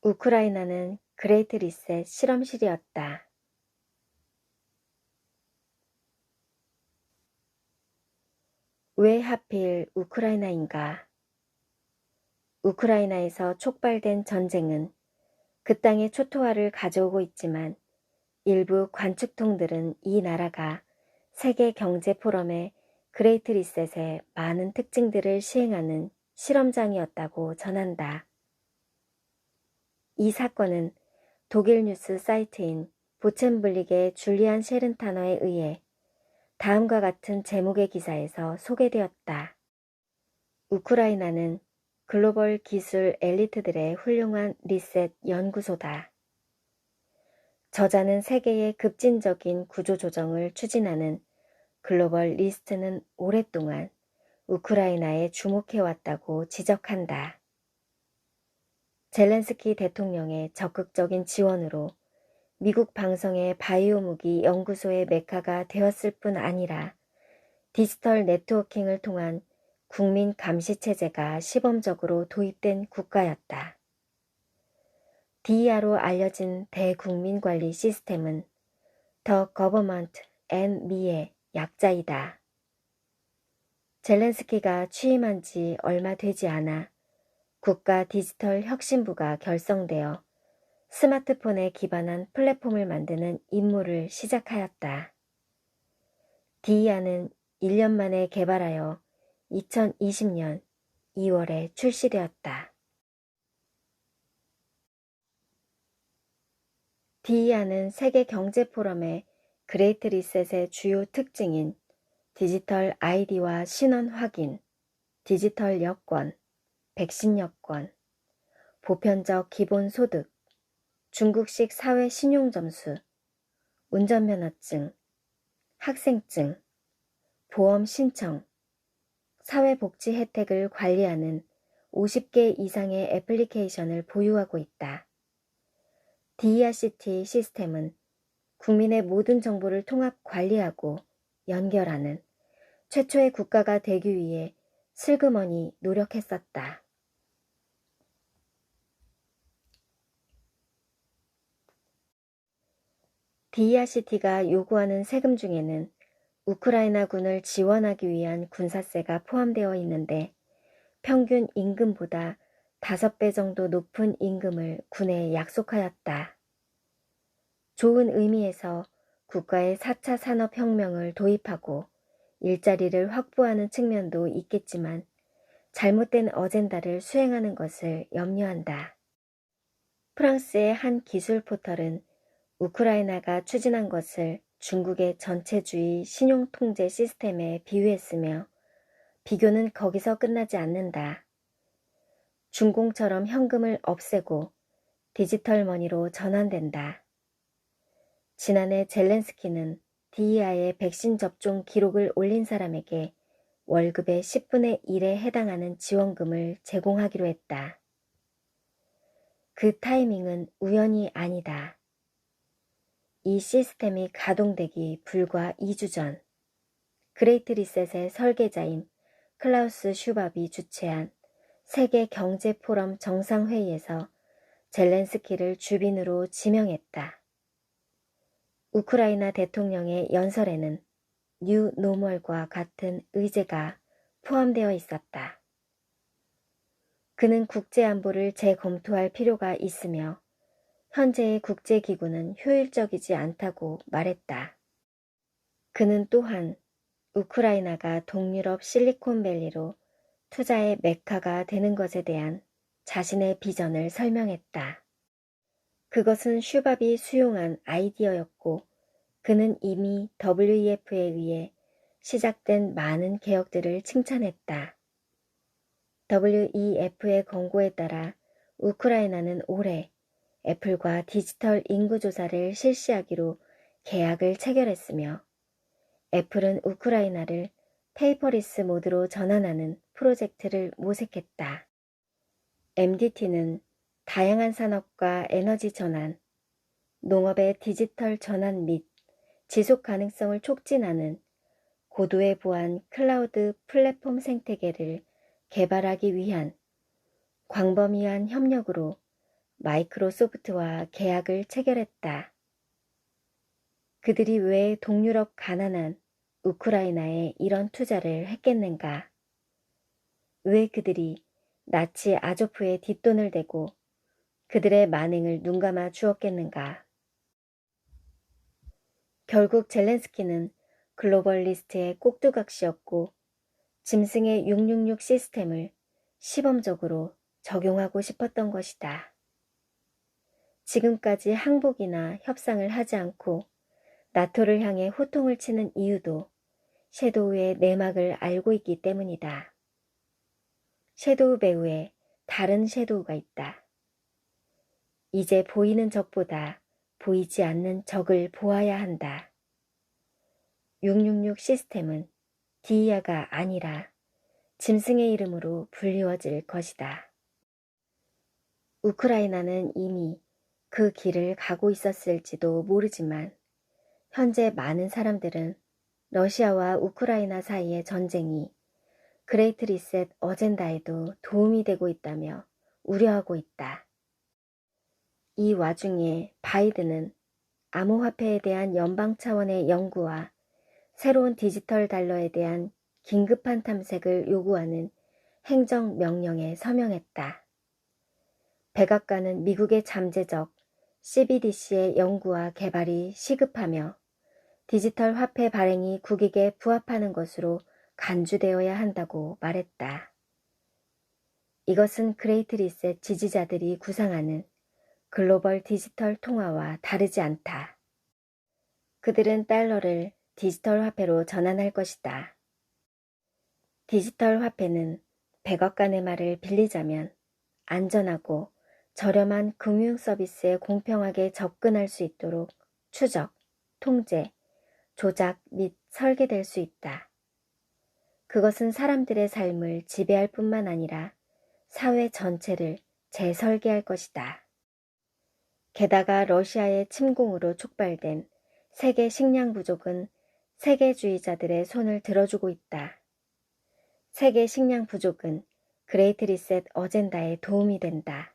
우크라이나는 그레이트 리셋 실험실이었다. 왜 하필 우크라이나인가? 우크라이나에서 촉발된 전쟁은 그 땅의 초토화를 가져오고 있지만 일부 관측통들은 이 나라가 세계 경제 포럼의 그레이트 리셋의 많은 특징들을 시행하는 실험장이었다고 전한다. 이 사건은 독일 뉴스 사이트인 보첸블릭의 줄리안 셰른타너에 의해 다음과 같은 제목의 기사에서 소개되었다. 우크라이나는 글로벌 기술 엘리트들의 훌륭한 리셋 연구소다. 저자는 세계의 급진적인 구조조정을 추진하는 글로벌 리스트는 오랫동안 우크라이나에 주목해왔다고 지적한다. 젤렌스키 대통령의 적극적인 지원으로 미국 방송의 바이오 무기 연구소의 메카가 되었을 뿐 아니라 디지털 네트워킹을 통한 국민 감시 체제가 시범적으로 도입된 국가였다. DEA로 알려진 대국민 관리 시스템은 더 거버먼트 앤 미의 약자이다. 젤렌스키가 취임한 지 얼마 되지 않아 국가 디지털 혁신부가 결성되어 스마트폰에 기반한 플랫폼을 만드는 임무를 시작하였다. 디이아는 1년 만에 개발하여 2020년 2월에 출시되었다. 디이아는 세계 경제 포럼의 그레이트 리셋의 주요 특징인 디지털 아이디와 신원 확인, 디지털 여권, 백신 여권, 보편적 기본 소득, 중국식 사회 신용 점수, 운전면허증, 학생증, 보험 신청, 사회복지 혜택을 관리하는 50개 이상의 애플리케이션을 보유하고 있다. DERCT 시스템은 국민의 모든 정보를 통합 관리하고 연결하는 최초의 국가가 되기 위해 슬그머니 노력했었다. 디아시티가 요구하는 세금 중에는 우크라이나군을 지원하기 위한 군사세가 포함되어 있는데 평균 임금보다 5배 정도 높은 임금을 군에 약속하였다. 좋은 의미에서 국가의 4차 산업혁명을 도입하고 일자리를 확보하는 측면도 있겠지만 잘못된 어젠다를 수행하는 것을 염려한다. 프랑스의 한 기술 포털은 우크라이나가 추진한 것을 중국의 전체주의 신용통제 시스템에 비유했으며 비교는 거기서 끝나지 않는다. 중공처럼 현금을 없애고 디지털 머니로 전환된다. 지난해 젤렌스키는 디이아의 백신 접종 기록을 올린 사람에게 월급의 10분의 1에 해당하는 지원금을 제공하기로 했다. 그 타이밍은 우연이 아니다. 이 시스템이 가동되기 불과 2주 전 그레이트 리셋의 설계자인 클라우스 슈밥이 주최한 세계 경제 포럼 정상회의에서 젤렌스키를 주빈으로 지명했다. 우크라이나 대통령의 연설에는 뉴 노멀과 같은 의제가 포함되어 있었다. 그는 국제안보를 재검토할 필요가 있으며 현재의 국제기구는 효율적이지 않다고 말했다. 그는 또한 우크라이나가 동유럽 실리콘밸리로 투자의 메카가 되는 것에 대한 자신의 비전을 설명했다. 그것은 슈밥이 수용한 아이디어였고 그는 이미 WEF에 의해 시작된 많은 개혁들을 칭찬했다. WEF의 권고에 따라 우크라이나는 올해 애플과 디지털 인구조사를 실시하기로 계약을 체결했으며 애플은 우크라이나를 페이퍼리스 모드로 전환하는 프로젝트를 모색했다. MDT는 다양한 산업과 에너지 전환, 농업의 디지털 전환 및 지속 가능성을 촉진하는 고도의 보안 클라우드 플랫폼 생태계를 개발하기 위한 광범위한 협력으로 마이크로소프트와 계약을 체결했다. 그들이 왜 동유럽 가난한 우크라이나에 이런 투자를 했겠는가? 왜 그들이 나치 아조프의 뒷돈을 대고 그들의 만행을 눈감아 주었겠는가? 결국 젤렌스키는 글로벌 리스트의 꼭두각시였고 짐승의 666 시스템을 시범적으로 적용하고 싶었던 것이다. 지금까지 항복이나 협상을 하지 않고 나토를 향해 호통을 치는 이유도 섀도우의 내막을 알고 있기 때문이다. 섀도우 배우에 다른 섀도우가 있다. 이제 보이는 적보다 보이지 않는 적을 보아야 한다. 666 시스템은 디이아가 아니라 짐승의 이름으로 불리워질 것이다. 우크라이나는 이미 그 길을 가고 있었을지도 모르지만 현재 많은 사람들은 러시아와 우크라이나 사이의 전쟁이 그레이트 리셋 어젠다에도 도움이 되고 있다며 우려하고 있다. 이 와중에 바이든은 암호화폐에 대한 연방 차원의 연구와 새로운 디지털 달러에 대한 긴급한 탐색을 요구하는 행정명령에 서명했다. 백악관은 미국의 잠재적 CBDC의 연구와 개발이 시급하며 디지털 화폐 발행이 국익에 부합하는 것으로 간주되어야 한다고 말했다. 이것은 그레이트 리셋 지지자들이 구상하는 글로벌 디지털 통화와 다르지 않다. 그들은 달러를 디지털 화폐로 전환할 것이다. 디지털 화폐는 백악관의 말을 빌리자면 안전하고 저렴한 금융 서비스에 공평하게 접근할 수 있도록 추적, 통제, 조작 및 설계될 수 있다. 그것은 사람들의 삶을 지배할 뿐만 아니라 사회 전체를 재설계할 것이다. 게다가 러시아의 침공으로 촉발된 세계 식량 부족은 세계주의자들의 손을 들어주고 있다. 세계 식량 부족은 그레이트 리셋 어젠다에 도움이 된다.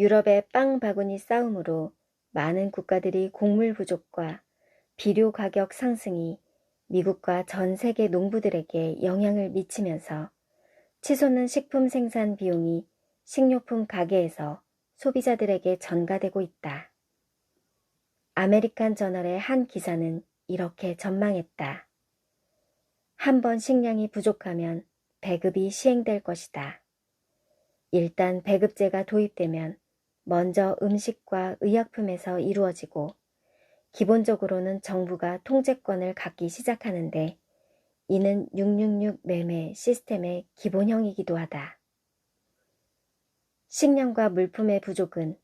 유럽의 빵 바구니 싸움으로 많은 국가들이 곡물 부족과 비료 가격 상승이 미국과 전 세계 농부들에게 영향을 미치면서 치솟는 식품 생산 비용이 식료품 가게에서 소비자들에게 전가되고 있다. 아메리칸 저널의 한 기사는 이렇게 전망했다. 한 번 식량이 부족하면 배급이 시행될 것이다. 일단 배급제가 도입되면 먼저 음식과 의약품에서 이루어지고 기본적으로는 정부가 통제권을 갖기 시작하는데 이는 666 매매 시스템의 기본형이기도 하다. 식량과 물품의 부족은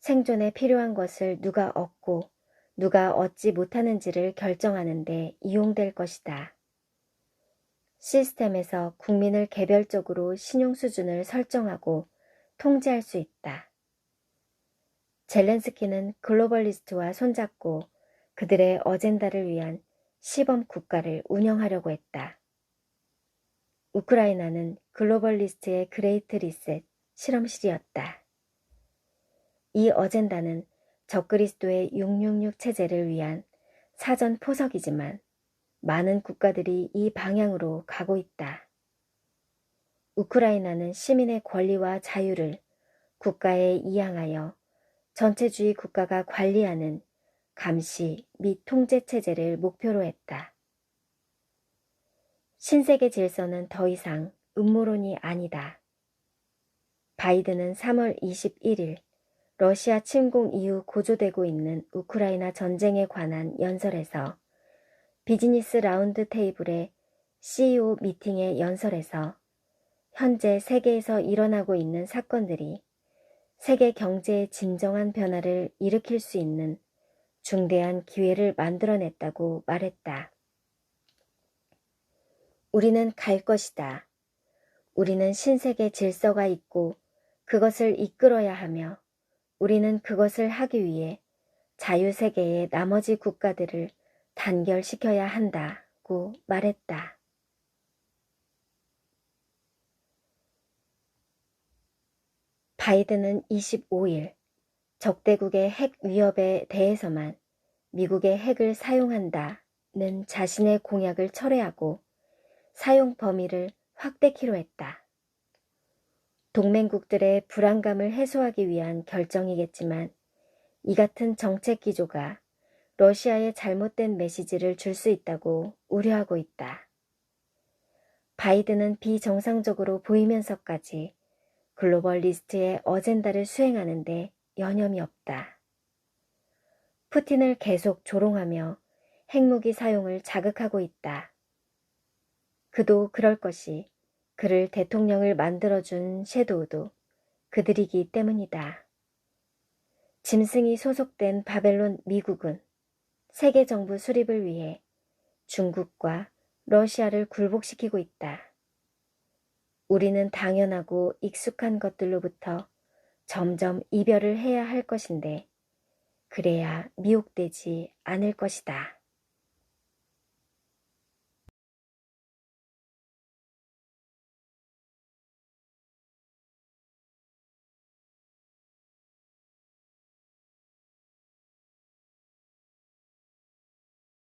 생존에 필요한 것을 누가 얻고 누가 얻지 못하는지를 결정하는데 이용될 것이다. 시스템에서 국민을 개별적으로 신용 수준을 설정하고 통제할 수 있다. 젤렌스키는 글로벌리스트와 손잡고 그들의 어젠다를 위한 시범 국가를 운영하려고 했다. 우크라이나는 글로벌리스트의 그레이트 리셋 실험실이었다. 이 어젠다는 적그리스도의 666 체제를 위한 사전 포석이지만 많은 국가들이 이 방향으로 가고 있다. 우크라이나는 시민의 권리와 자유를 국가에 이양하여 전체주의 국가가 관리하는 감시 및 통제 체제를 목표로 했다. 신세계 질서는 더 이상 음모론이 아니다. 바이든은 3월 21일 러시아 침공 이후 고조되고 있는 우크라이나 전쟁에 관한 연설에서 비즈니스 라운드 테이블의 CEO 미팅의 연설에서 현재 세계에서 일어나고 있는 사건들이 세계 경제의 진정한 변화를 일으킬 수 있는 중대한 기회를 만들어냈다고 말했다. 우리는 갈 것이다. 우리는 신세계 질서가 있고 그것을 이끌어야 하며 우리는 그것을 하기 위해 자유세계의 나머지 국가들을 단결시켜야 한다고 말했다. 바이든은 25일 적대국의 핵 위협에 대해서만 미국의 핵을 사용한다는 자신의 공약을 철회하고 사용 범위를 확대키로 했다. 동맹국들의 불안감을 해소하기 위한 결정이겠지만 이 같은 정책 기조가 러시아에 잘못된 메시지를 줄 수 있다고 우려하고 있다. 바이든은 비정상적으로 보이면서까지 글로벌 리스트의 어젠다를 수행하는데 여념이 없다. 푸틴을 계속 조롱하며 핵무기 사용을 자극하고 있다. 그도 그럴 것이 그를 대통령을 만들어준 섀도우도 그들이기 때문이다. 짐승이 소속된 바벨론 미국은 세계 정부 수립을 위해 중국과 러시아를 굴복시키고 있다. 우리는 당연하고 익숙한 것들로부터 점점 이별을 해야 할 것인데, 그래야 미혹되지 않을 것이다.